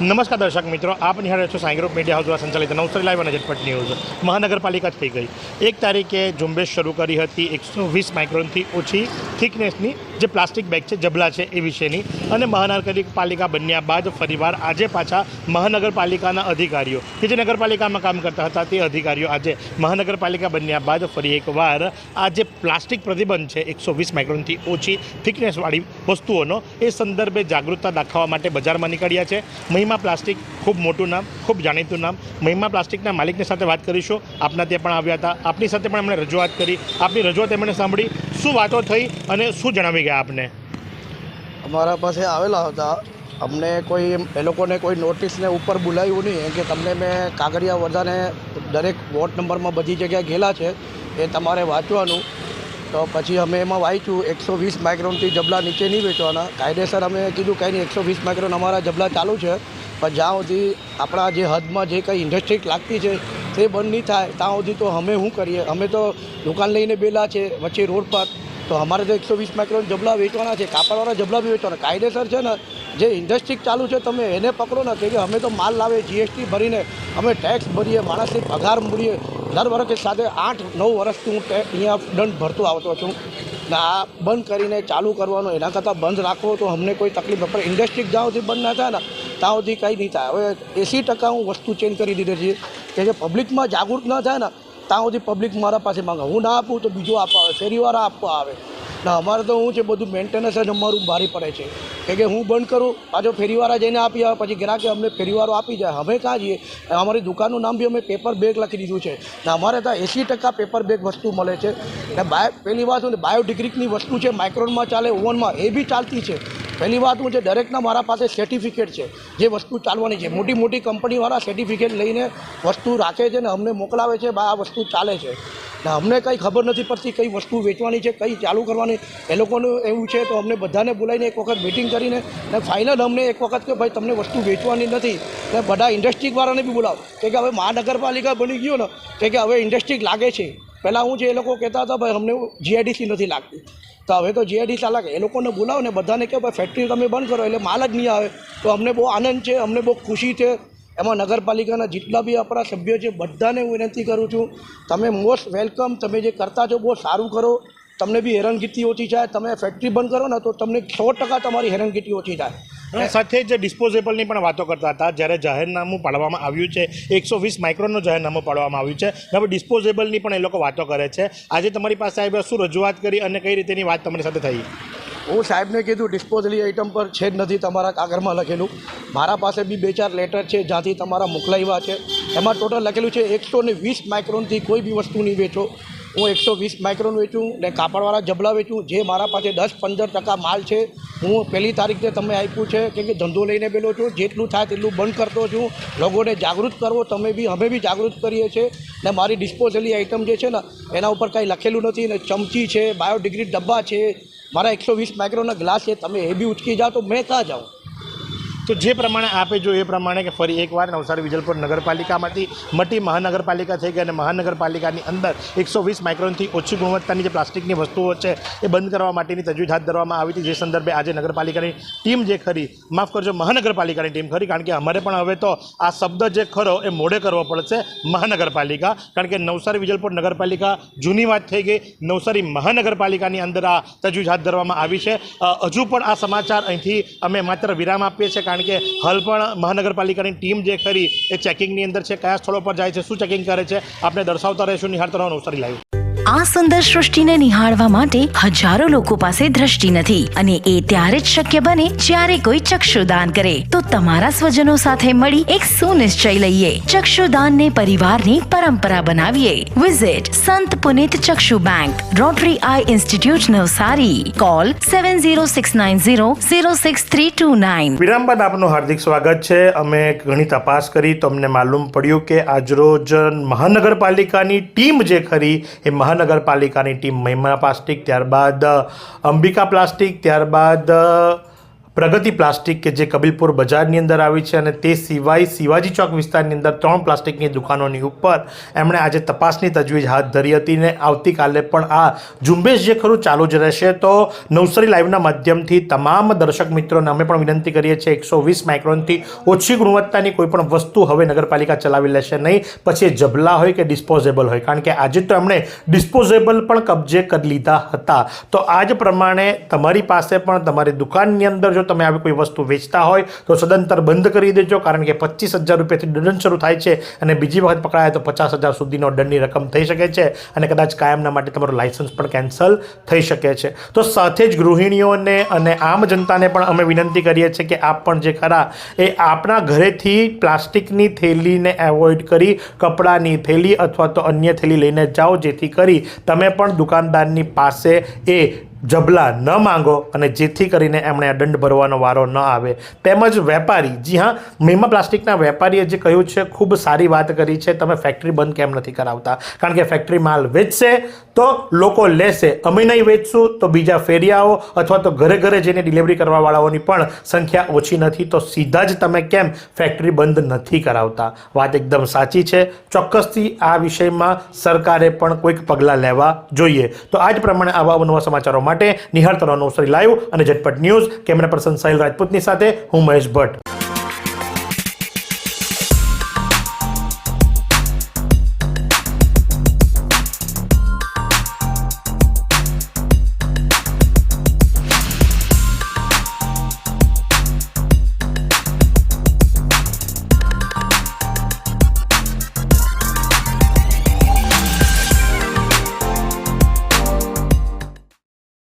નમસ્કાર દર્શક મિત્રો, આપ નિહાળે છો સાંઈ ગ્રુપ મીડિયા હાઉસ દ્વારા સંચાલિત નવસારી લાઈવ અને ઝટપટ ન્યૂઝ. મહાનગરપાલિકા થઈ ગઈ. એક તારીખે ઝુંબેશ શરૂ કરી હતી. એકસો વીસ માઇક્રોનથી ઓછી થિકનેસની જે પ્લાસ્ટિક બેગ છે, જબલા છે એ વિશેની. અને મહાનગરપાલિકા બન્યા બાદ ફરીવાર આજે પાછા મહાનગરપાલિકાના અધિકારીઓ, કે જે નગરપાલિકામાં કામ કરતા હતા તે અધિકારીઓ આજે મહાનગરપાલિકા બન્યા બાદ ફરી એકવાર આ જે પ્લાસ્ટિક પ્રતિબંધ છે, એકસો વીસ માઇક્રોનથી ઓછી થિકનેસવાળી વસ્તુઓનો, એ સંદર્ભે જાગૃતતા દાખવવા માટે બજારમાં નીકળ્યા છે. મહિમા પ્લાસ્ટિક, ખૂબ મોટું નામ, ખૂબ જાણીતું નામ. મહિમા પ્લાસ્ટિકના માલિકની સાથે વાત કરીશું. આપના ત્યાં પણ આવ્યા હતા. આપની સાથે પણ એમણે રજૂઆત કરી. આપની રજૂઆત એમણે સાંભળી. શું વાતો થઈ અને શું જણાવી ગયા? આપને? અમારા પાસે આવેલા હતા. અમને કોઈ એ લોકોને કોઈ નોટિસને ઉપર બોલાવ્યું નહીં. કે તમને મેં કાગળિયા વરદાને દરેક વોર્ડ નંબરમાં બધી જગ્યાએ ગયેલા છે, એ તમારે વાંચવાનું. તો પછી અમે એમાં વાંચ્યું, એકસો વીસ માઇક્રોનથી જબલા નીચે નહીં વેચવાના કાયદેસર અમે કીધું, કંઈ નહીં, એકસો વીસ માઇક્રોન અમારા જબલા ચાલુ છે. પણ જ્યાં સુધી આપણા જે હદમાં જે કંઈ ઇન્ડસ્ટ્રી લાગતી છે, તે બંધ નહીં થાય, ત્યાં સુધી તો અમે શું કરીએ? અમે તો દુકાન લઈને બેલા છે, વચ્ચે રોડ પર. તો અમારે તો એકસો વીસ માઇક્રોન જબલા વેચવાના છે, કાપડવાળા જબલા બી વેચવાના. કાયદેસર છે ને, જે ઇન્ડસ્ટ્રી ચાલુ છે, તમે એને પકડો ને કે અમે તો માલ લાવે જીએસટી ભરીને અમે ટેક્સ ભરીએ, માણસની પગાર મૂળીએ દર વર્ષે સાથે આઠ, નવ વર્ષથી હું અહીંયા દંડ ભરતો આવતો છું. ને આ બંધ કરીને ચાલુ કરવાનો, એના કરતાં બંધ રાખવો તો અમને કોઈ તકલીફ. પણ ઇન્ડસ્ટ્રી જ્યાં બંધ ના થાય ને, ત્યાં સુધી કંઈ નહીં થાય. હવે એંસી ટકા હું વસ્તુ ચેન્જ કરી દીધી છે. કે જે પબ્લિકમાં જાગૃત ન થાય ને ત્યાં સુધી પબ્લિક મારા પાસે માંગે. હું ના આપું તો બીજો આપવા આવે. ફેરીવાળા આપવા આવે. ને, અમારે તો હું છે બધું મેન્ટેનન્સ જ અમારું ભારી પડે છે. કે કે હું બંધ કરું, પાછો ફેરીવાળા જઈને આપી આવે, પછી ગ્રાહકે અમને ફેરીવાળો આપી જાય. અમે ક્યાં જઈએ? અમારી દુકાનનું નામ બી અમે પેપર બેગ લખી દીધું છે. ને, અમારે ત્યાં એંસી ટકા પેપર બેગ વસ્તુ મળે છે. ને બાયો પહેલી વાત શું બાયોડિગ્રીકની વસ્તુ છે માઇક્રોનમાં ચાલે ઓવનમાં એ બી ચાલતી છે. પહેલી વાત હું છે દરેકના મારા પાસે સર્ટિફિકેટ છે, જે વસ્તુ ચાલવાની છે, મોટી મોટી કંપનીવાળા સર્ટિફિકેટ લઈને વસ્તુ રાખે છે ને અમને મોકલાવે છે, બા, આ વસ્તુ ચાલે છે. ને અમને કંઈ ખબર નથી પડતી કઈ વસ્તુ વેચવાની છે, કઈ ચાલુ કરવાની. એ લોકોનું એવું છે તો અમને બધાને બોલાવીને એક વખત મિટિંગ કરીને ને ફાઇનલ અમને એક વખત કે ભાઈ તમને વસ્તુ વેચવાની નથી. ને બધા ઇન્ડસ્ટ્રીવાળાને બી બોલાવો કે હવે મહાનગરપાલિકા બની ગયો ને, કે હવે ઇન્ડસ્ટ્રી લાગે છે. પહેલાં હું જે એ લોકો કહેતા હતા, ભાઈ, અમને જીઆઈડીસી નથી લાગતી. તો હવે તો જીઆઈડી ચાલે એ લોકોને બોલાવો ને બધાને કહો, ભાઈ ફેક્ટરી તમે બંધ કરો, એટલે માલ જ નહીં આવે. તો અમને બહુ આનંદ છે, અમને બહુ ખુશી છે. એમાં નગરપાલિકાના જેટલા બી આપણા સભ્યો છે, બધાને હું વિનંતી કરું છું, તમે મોસ્ટ વેલકમ તમે જે કરતા છો બહુ સારું કરો. તમને બી હેરાનગીતી ઓછી થાય. તમે ફેક્ટરી બંધ કરો ને તો તમને સો ટકા તમારી હેરાનગીતી ઓછી થાય. સાથે જ ડિસ્પોઝેબલની પણ વાતો કરતા હતા. જ્યારે જાહેરનામું પાડવામાં આવ્યું છે, એકસો વીસ માઇક્રોનનું જાહેરનામું પાડવામાં આવ્યું છે. હવે ડિસ્પોઝેબલની પણ એ લોકો વાતો કરે છે. આજે તમારી પાસે સાહેબે શું રજૂઆત કરી અને કઈ રીતેની વાત તમારી સાથે થઈ? હું સાહેબને કીધું ડિસ્પોઝલી આઇટમ પર છે જ નથી તમારા કાગળમાં લખેલું. મારા પાસે બી બે ચાર લેટર છે જ્યાંથી તમારા મોકલાવ્યા છે. એમાં ટોટલ લખેલું છે, એકસો ને વીસ માઇક્રોનથી કોઈ બી વસ્તુ નહીં વેચો. હું એકસો વીસ માઇક્રોન વેચું ને કાપડવાળા જબલા વેચું. જે મારા પાસે દસ પંદર ટકા માલ છે હું પહેલી તારીખને તમે આપ્યું છે કેમ કે ધંધો લઈને બેલો છું, જેટલું થાય તેટલું બંધ કરતો છું. લોકોને જાગૃત કરવો, તમે બી, અમે બી જાગૃત કરીએ છીએ. ને મારી ડિસ્પોઝલી આઇટમ જે છે ને, એના ઉપર કાંઈ લખેલું નથી ને ચમચી છે બાયોડિગ્રી ડબ્બા છે, મારા એકસો વીસ માઇક્રોના ગ્લાસ છે, તમે એ બી ઉચકી જાઓ તો મેં ક્યાં જાઉં? તો જે પ્રમાણે આપે જો એ પ્રમાણે કે ફરી એકવાર નવસારી વિજલપુર નગરપાલિકામાંથી મટી મહાનગરપાલિકા થઈ ગઈ અને મહાનગરપાલિકાની અંદર એકસો વીસ માઇક્રોનથી ઓછી ગુણવત્તાની જે પ્લાસ્ટિકની વસ્તુઓ છે એ બંધ કરવા માટેની તજવીજ હાથ ધરવામાં આવી હતી. જે સંદર્ભે આજે નગરપાલિકાની ટીમ જે ખરી, માફ કરજો, મહાનગરપાલિકાની ટીમ ખરી, કારણ કે અમારે પણ હવે તો આ શબ્દ જે ખરો એ મોડે કરવો પડશે મહાનગરપાલિકા. કારણ કે નવસારી વિજલપુર નગરપાલિકા જૂની વાત થઈ ગઈ. નવસારી મહાનગરપાલિકાની અંદર આ તજવીજ હાથ ધરવામાં આવી છે. હજુ પણ આ સમાચાર અહીંથી અમે માત્ર વિરામ આપીએ છીએ. કારણ કે હાલ પણ મહાનગરપાલિકાની ટીમ જે ખરી એ ચેકિંગની અંદર છે, કયા સ્થળો પર જાય છે, શું ચેકિંગ કરે છે આપણે દર્શાવતા રહીશું, નિહાળતા રહેવાનું સારી લાઈવ આ સુંદર સૃષ્ટિને નિહાળવા માટે હજારો લોકો પાસે દ્રષ્ટિ નથી અને એ ત્યારે જ શક્ય બને જ્યારે કોઈ ચક્ષુદાન કરે. તો તમારા સ્વજનો સાથે મળી એક સુનિશ્ચય લઈએ. ચક્ષુદાનને પરિવારની પરંપરા બનાવીએ. Visit Sant Punit Chakshu bank rotary eye institute Navsari. Call seven zero six nine zero zero six three two nine વિરામ બાદ આપનું હાર્દિક સ્વાગત છે. અમે ઘણી તપાસ કરી. તો અમને માલુમ પડ્યું કે આજરોજ મહાનગરપાલિકાની ટીમ જે ખરી, એ મહાનગરપાલિકાની ટીમ મહિમા પ્લાસ્ટિક ત્યારબાદ અંબિકા પ્લાસ્ટિક ત્યારબાદ પ્રગતિ પ્લાસ્ટિક કે જે કબીલપુર બજારની અંદર આવી છે અને તે સિવાય શિવાજી ચોક વિસ્તારની અંદર ત્રણ પ્લાસ્ટિકની દુકાનોની ઉપર એમણે આજે તપાસની તજવીજ હાથ ધરી હતી ને આવતીકાલે પણ આ ઝુંબેશ જે ખરું ચાલુ જ રહેશે. તો નવસારી લાઈવના માધ્યમથી તમામ દર્શક મિત્રોને અમે પણ વિનંતી કરીએ છીએ એકસો વીસ માઇક્રોનથી ઓછી ગુણવત્તાની કોઈ પણ વસ્તુ હવે નગરપાલિકા ચલાવી લેશે નહીં. પછી જબલા હોય કે ડિસ્પોઝેબલ હોય, કારણ કે આજે તો એમણે ડિસ્પોઝેબલ પણ કબજે કરી લીધા હતા. તો આ જ પ્રમાણે તમારી પાસે પણ તમારી દુકાનની અંદર જો તમે આવી કોઈ વસ્તુ વેચતા હોય તો સદંતર બંધ કરી દેજો, કારણ કે પચીસ હજાર રૂપિયાથી દંડ શરૂ થાય છે અને બીજી વખત પકડાય તો પચાસ હજાર સુધીનો દંડની રકમ થઈ શકે છે અને કદાચ કાયમના માટે તમારું લાયસન્સ પણ કેન્સલ થઈ શકે છે. તો સાથે જ ગૃહિણીઓને અને આમ જનતાને પણ અમે વિનંતી કરીએ છીએ કે આપ પણ જે ખરા એ આપણા ઘરેથી પ્લાસ્ટિકની થેલીને એવોઇડ કરી, કપડાની થેલી અથવા તો અન્ય થેલી લઈને જાઓ, જેથી કરી તમે પણ દુકાનદારની પાસે એ જબલા ન માંગો અને જેથી કરીને એમણે આ દંડ ભરવાનો વારો ન આવે. તેમજ વેપારી, જી હા, મેમા પ્લાસ્ટિકના વેપારીએ જે કહ્યું છે, ખૂબ સારી વાત કરી છે, તમે ફેક્ટરી બંધ કેમ નથી કરાવતા? કારણ કે ફેક્ટરી માલ વેચશે તો લોકો લેશે. અમે નહીં વેચશું તો બીજા ફેરિયાઓ અથવા તો ઘરે ઘરે જઈને ડિલિવરી કરવાવાળાઓની પણ સંખ્યા ઓછી નથી તો સીધા જ તમે કેમ ફેક્ટરી બંધ નથી કરાવતા? વાત એકદમ સાચી છે. ચોક્કસથી આ વિષયમાં સરકારે પણ કોઈક પગલાં લેવા જોઈએ. તો આ જ પ્રમાણે આવા નવા સમાચારો માટે નિહાળતા રહો નવસારી લાઈવ અને Jhatpat news camera person Sahil રાજપૂતની સાથે હું મહેશ ભટ્ટ.